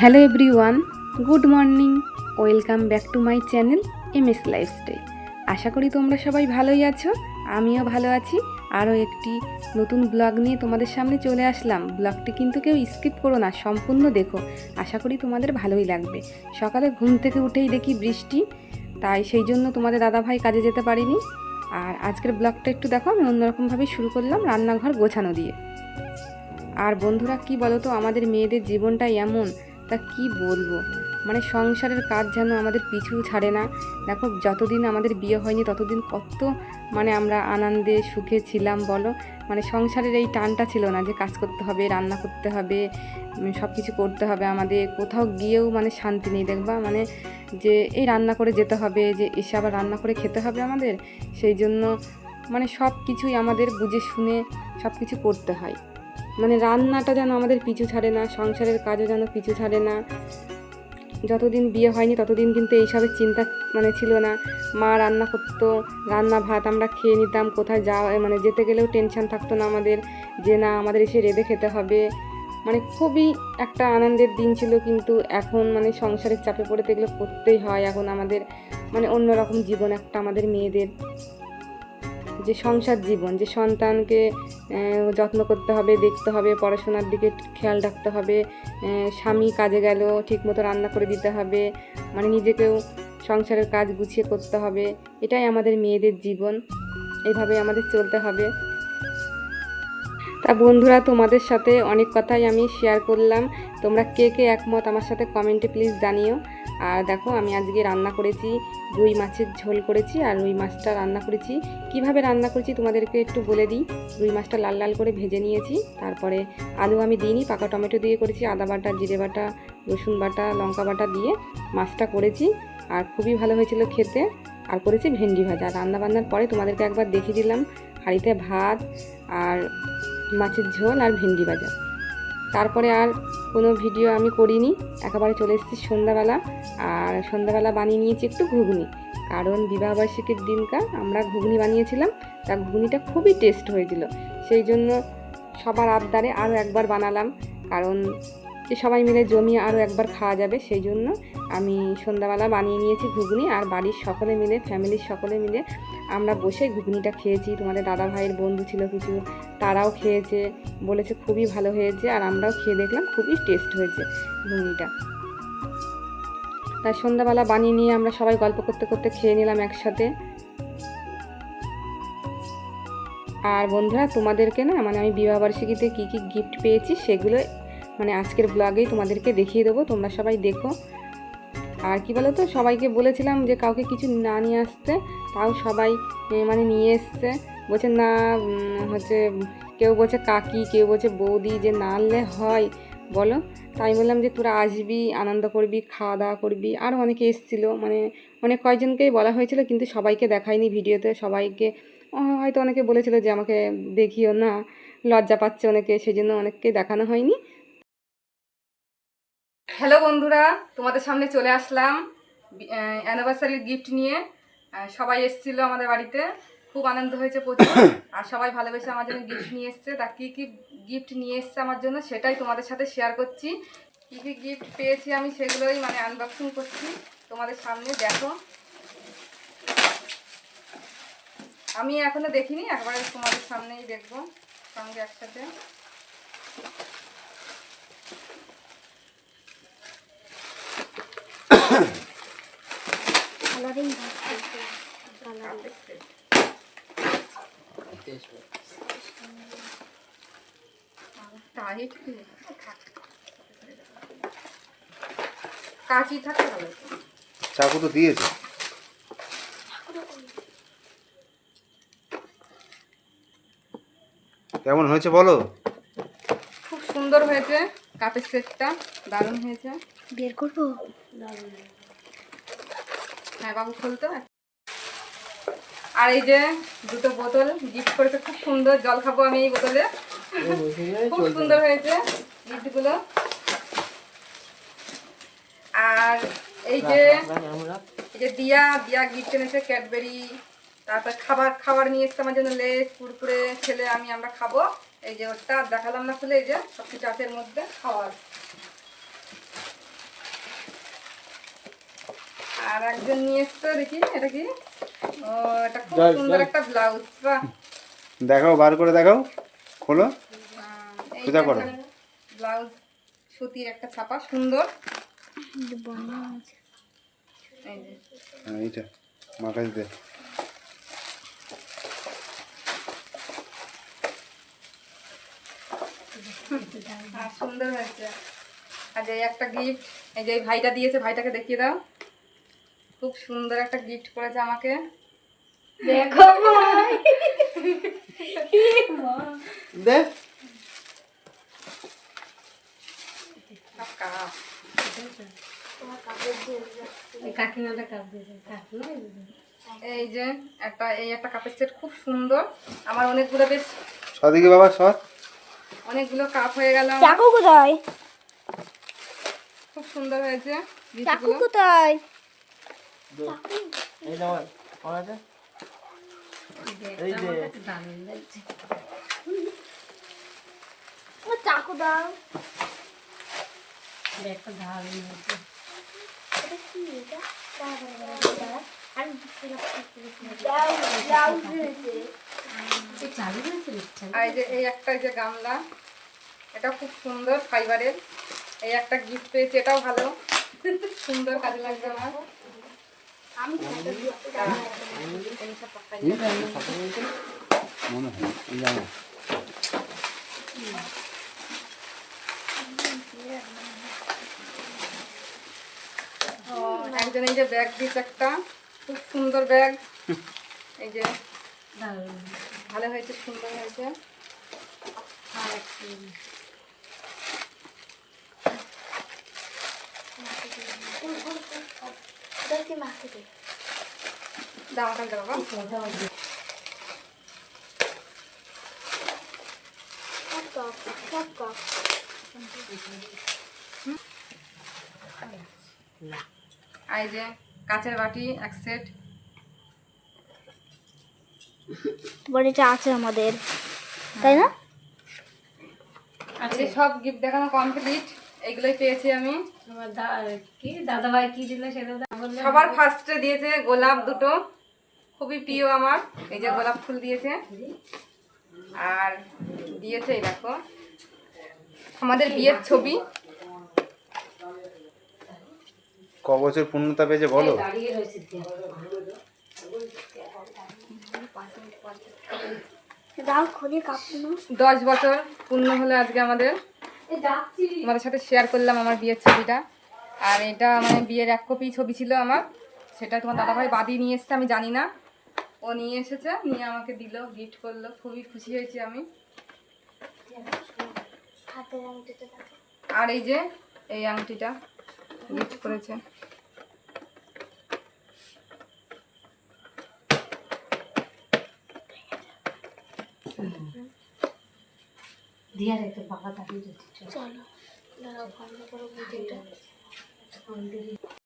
Hello everyone, good morning, welcome back to my channel M S lifestyle. আশা করি তোমরা সবাই ভালোই আছো, আমিও ভালো আছি। আরও একটি নতুন ব্লগ নিয়ে তোমাদের সামনে চলে আসলাম। ব্লগটি কিন্তু কেউ স্কিপ করো না, সম্পূর্ণ দেখো। আশা করি তোমাদের ভালোই লাগবে। সকালে ঘুম থেকে উঠেই দেখি বৃষ্টি, তাই সেই জন্য তোমাদের দাদাভাই কাজে যেতে পারিনি। আর আজকের ব্লগটা একটু দেখো, আমি অন্যরকমভাবে শুরু করলাম রান্নাঘর গোছানো দিয়ে। আর বন্ধুরা, কি বলো তো আমাদের মেয়েদের জীবনটা এমন। তা কি বলব? মানে সংসারের কাজ যেন আমাদের পিছু ছাড়ে না। দেখো, যতদিন আমাদের বিয়ে হয়নি ততদিন কত মানে আমরা আনন্দে সুখে ছিলাম, বলো? মানে সংসারের এই টানটা ছিল না যে কাজ করতে হবে, রান্না করতে হবে সব কিছু করতে হবে আমাদের। কোথাও গিয়েও মানে শান্তি নেই, দেখবা? মানে যে এই রান্না করে যেতে হবে, যে এসে আবার রান্না করে খেতে হবে আমাদের। সেই জন্য মানে সব কিছুই আমাদের বুঝে শুনে সব কিছু করতে হয়। মানে রান্নাটা যেন আমাদের পিছু ছাড়ে না, সংসারের কাজও যেন পিছু ছাড়ে না। যতদিন বিয়ে হয়নি ততদিন কিন্তু এইসবের চিন্তা মানে ছিল না। মা রান্না করতো, রান্না ভাত আমরা খেয়ে নিতাম, কোথায় যাওয়া মানে যেতে গেলেও টেনশন থাকতো না আমাদের যে না আমাদের এসে রেঁধে খেতে হবে। মানে খুবই একটা আনন্দের দিন ছিল কিন্তু এখন মানে সংসারের চাপে পড়ে তো এগুলো করতেই হয়। এখন আমাদের মানে অন্যরকম জীবন একটা আমাদের মেয়েদের। যে সংসার জীবন, যে সন্তানকে যত্ন করতে হবে, দেখতে হবে, পড়াশোনার দিকে খেয়াল রাখতে হবে স্বামী কাজে গেল ঠিকমতো রান্না করে দিতে হবে মানে নিজেকেও সংসারের কাজ গুছিয়ে করতে হবে, এটাই আমাদের মেয়েদের জীবন এইভাবে আমাদের চলতে হবে। তা বন্ধুরা, তোমাদের সাথে অনেক কথাই আমি শেয়ার করলাম, তোমরা কে কে একমত আমার সাথে কমেন্টে প্লিজ জানিও। আর দেখো, আমি আজকে রান্না করেছি রুই মাছের ঝোল করেছি আর রুই মাছটা রান্না করেছি। কীভাবে রান্না করেছি তোমাদেরকে একটু বলে দিই। রুই মাছটা লাল লাল করে ভেজে নিয়েছি। তারপরে আলু আমি দিইনি, পাকা টমেটো দিয়ে করেছি, আদা বাটা, জিরে বাটা, রসুন বাটা, লঙ্কা বাটা দিয়ে মাছটা করেছি। আর খুবই ভালো হয়েছিল খেতে। আর করেছি ভেন্ডি ভাজা। রান্না বান্নার পরে তোমাদেরকে একবার দেখিয়ে দিলাম, হাঁড়িতে ভাত আর মাছের ঝোল আর ভেন্ডি ভাজা। তারপরে আর কোনো ভিডিও আমি করিনি। একেবারে চলে এসেছি সন্ধ্যাবেলা। আর সন্ধ্যাবেলা বানিয়ে নিয়েছি একটু ঘুগনি। কারণ বিবাহবার্ষিকীর দিনকা আমরা ঘুগনি বানিয়েছিলাম। তা ঘুগনিটা খুবই টেস্ট হয়েছিল। সেই জন্য সবার আবদারে আরও একবার বানালাম। কারণ যে সবাই মিলে জমিয়ে আরও একবার খাওয়া যাবে, সেই জন্য আমি সন্ধ্যাবেলা বানিয়ে নিয়েছি ঘুগনি আর বাড়ির সকলে মিলে, ফ্যামিলির সকলে মিলে আমরা বসে ঘুগনিটা খেয়েছি। তোমাদের দাদা ভাইয়ের বন্ধু ছিল কিছু, তারাও খেয়েছে, বলেছে খুবই ভালো হয়েছে আর আমরাও খেয়ে দেখলাম খুবই টেস্ট হয়েছে ঘুগনিটা। তাই সন্ধ্যাবেলা বানিয়ে নিয়ে আমরা সবাই গল্প করতে করতে খেয়ে নিলাম একসাথে। আর বন্ধুরা, তোমাদেরকে না মানে আমি বিবাহবার্ষিকীতে কী কী গিফট পেয়েছি সেগুলো মানে আজকের ব্লগেই তোমাদেরকে দেখিয়ে দেবো, তোমরা সবাই দেখো। আর কি বলো তো সবাইকে বলেছিলাম যে কাউকে কিছু না নিয়ে আসতে, তাও সবাই মানে নিয়ে এসছে। বলছে না হচ্ছে কেউ বলছে কাকি, কেউ বলছে বৌদি, যে না আনলে হয়, বলো। তাই বললাম যে তোরা আসবি, আনন্দ করবি, খাওয়া দাওয়া করবি। আরও অনেকে এসছিল মানে অনেক কয়েকজনকেই বলা হয়েছিল, কিন্তু সবাইকে দেখায়নি ভিডিওতে। সবাইকে হয়তো অনেকে বলেছিল যে আমাকে দেখিও না, লজ্জা পাচ্ছে অনেকে সেই জন্য অনেককে দেখানো হয়নি। হ্যালো বন্ধুরা তোমাদের সামনে চলে আসলাম অ্যানিভার্সারির গিফট নিয়ে। সবাই এসেছিল আমাদের বাড়িতে খুব আনন্দ হয়েছে প্রচুর। আর সবাই ভালোবেসে আমার জন্য গিফট নিয়ে এসছে। তা কী কী গিফট নিয়ে এসছে আমার জন্য সেটাই তোমাদের সাথে শেয়ার করছি। কী কী গিফট পেয়েছি আমি সেগুলোই মানে আনবক্সিং করছি তোমাদের সামনে দেখো। আমি এখনও দেখিনি একবারে তোমাদের সামনেই দেখব সঙ্গে একসাথে। কাঁচি থাকতে ভালো চাকু তো দিয়েছে। কেমন হয়েছে বলো? খুব সুন্দর হয়েছে কাপের সেটটা দারুণ হয়েছে। বের করব? হ্যাঁ বাবু খুলতো আর এই যে দুটো বোতল গিফট করেছে খুব সুন্দর। জল খাব আমি এই বোতলে। খুব সুন্দর হয়েছে গিফটগুলো। আর এই যে এই যে দিয়া দিয়া গিফট এনেছে ক্যাডবেরি তারপর খাবার খাবার নিয়ে এসছে আমার জন্য লেস কুরকুরে ছেলে আমি আমরা খাব। এই যে ওটা দেখালাম না খুলে এই যে সব কিছু এর মধ্যে খাওয়ার। আর একজন নিয়ে এসছো দেখি এটা কি? ও এটা খুব সুন্দর একটা ব্লাউজ বাহ। দেখাও বার করে দেখাও। খোলো। সোজা করো। ব্লাউজ সুতির একটা ছাপা সুন্দর। যে। হ্যাঁ এইটা মাথা দিতে হ্যাঁ, সুন্দর হয়েছে। আর এই একটা গিফট এই যে ভাইটা দিয়েছে ভাইটাকে দেখিয়ে দাও। খুব সুন্দর একটা গিফট করেছে আমাকে। দেখো ভাই। দেখ। এই যে একটা এই একটা কাপের সেট খুব সুন্দর। আমার অনেকগুলো বেশ সদিকে বাবা সৎ অনেকগুলো কাপ হয়ে গেল। চাকু কোথায়? খুব সুন্দর হয়েছে। চাকু কোথায়? এই জামাই আমার আছে? এই যে। চাকু দাও। এটা কি এটা? আমি এই যে একটা যে গামলা এটা খুব সুন্দর ফাইবারের এই একটা গিফট পেয়েছি এটাও ভালো। সুন্দর কাজে লাগবে আমার। আমি মনে হয় এই জানো ও, একজন এই যে ব্যাগ দিয়েছে একটা খুব সুন্দর ব্যাগ এই যে দারুণ ভালো হয়েছে সুন্দর হয়েছে আর দেখি মাকে দে দাম কাল আর এই যে কাঁচের বাটি এক সেট। বডিটা আছে আমাদের তাই না? এই যে সব গিফট দেখানো কমপ্লিট এইগুলোই পেয়েছি আমি। আমার দা কি? দাদা ভাই কি দিল সেটা সবার ফার্স্টে দিয়েছে গোলাপ দুটো। খুবই প্রিয় আমার। এই যে গোলাপ ফুল দিয়েছে। আর দিয়েছে এই দেখো আমাদের বিয়ের ছবি। ক বছর পূর্ণতা পেয়েছে বলো? দশ বছর পূর্ণ হলো আজকে আমাদের। তোমাদের সাথে শেয়ার করলাম আমার বিয়ের ছবিটা। আর এটা মানে বিয়ের এক কপি ছবি ছিল আমার। সেটা তোমার দাদাভাই বাদি নিয়ে এসেছে আমি জানি না। ও নিয়ে এসেছে নিয়ে আমাকে দিল গিফট করল। খুবই খুশি হয়েছি আমি। আর এই যে এই আংটিটা গিফট করেছে। দিয়ার একটা বাবা দাঁড়িয়ে চলো দাঁড়াও বন্ধ করো Mau.